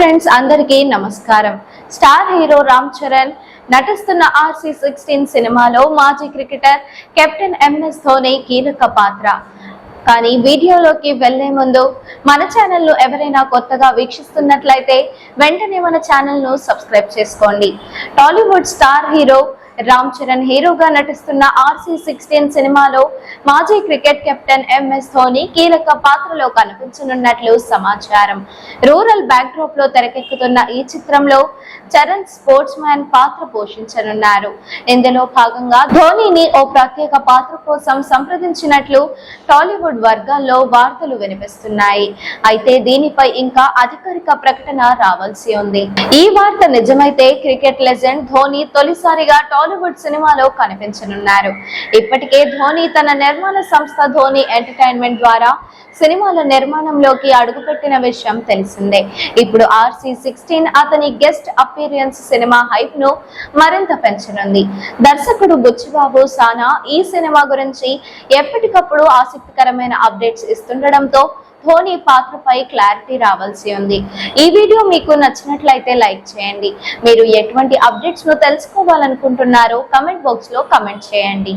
Friends అందరికీ నమస్కారం. Star hero Ram Charan నటిస్తున్న ఆర్సీ సిక్స్టీన్ సినిమాలో మాజీ క్రికెటర్ కెప్టెన్ ఎంఎస్ ధోని కీలక పాత్ర. కానీ వీడియోలోకి వెళ్ళే ముందు మన ఛానల్ను ఎవరైనా కొత్తగా వీక్షిస్తున్నట్లయితే వెంటనే మన ఛానల్ను సబ్స్క్రైబ్ చేసుకోండి. టాలీవుడ్ స్టార్ హీరో రామ్ చరణ్ హీరోగా నటిస్తున్న ఆర్సీ సిక్స్టీన్ సినిమాలో మాజీ క్రికెట్ కెప్టెన్ ఎంఎస్ ధోని కీలక పాత్రలో కనిపించనున్నట్లు సమాచారం. రూరల్ బ్యాక్డ్రాప్లో తెరకెక్కుతున్న ఈ చిత్రంలో చరణ్ స్పోర్ట్స్ మ్యాన్ పాత్ర పోషించనున్నారు. ఇందులో భాగంగా ధోనిని ఓ ప్రత్యేక పాత్ర కోసం సంప్రదించినట్లు టాలీవుడ్ వర్గాల్లో వార్తలు వినిపిస్తున్నాయి. అయితే దీనిపై ఇంకా అధికారిక ప్రకటన రావాల్సి ఉంది. ఈ వార్త నిజమైతే క్రికెట్ లెజెండ్ ధోని తొలిసారిగా బాలీవుడ్ సినిమాలో కనిపించనున్నారు. ఇప్పటికే ధోని తన నిర్మాణ సంస్థ ధోని ఎంటర్టైన్మెంట్ ద్వారా సినిమాల నిర్మాణంలోకి అడుగుపెట్టిన విషయం తెలిసిందే. ఇప్పుడు ఆర్సీ సిక్స్టీన్ అతని గెస్ట్ అపీరియన్స్ సినిమా హైప్ను మరింత పెంచనుంది. దర్శకుడు బుచ్చిబాబు సానా ఈ సినిమా గురించి ఎప్పటికప్పుడు ఆసక్తికరమైన అప్డేట్స్ ఇస్తుండడంతో ధోని పాత్రపై క్లారిటీ రావాల్సి ఉంది. ఈ వీడియో మీకు నచ్చినట్లయితే లైక్ చేయండి. మీరు ఎటువంటి అప్డేట్స్ను తెలుసుకోవాలనుకుంటున్నారో కమెంట్ బాక్స్లో కమెంట్ చేయండి.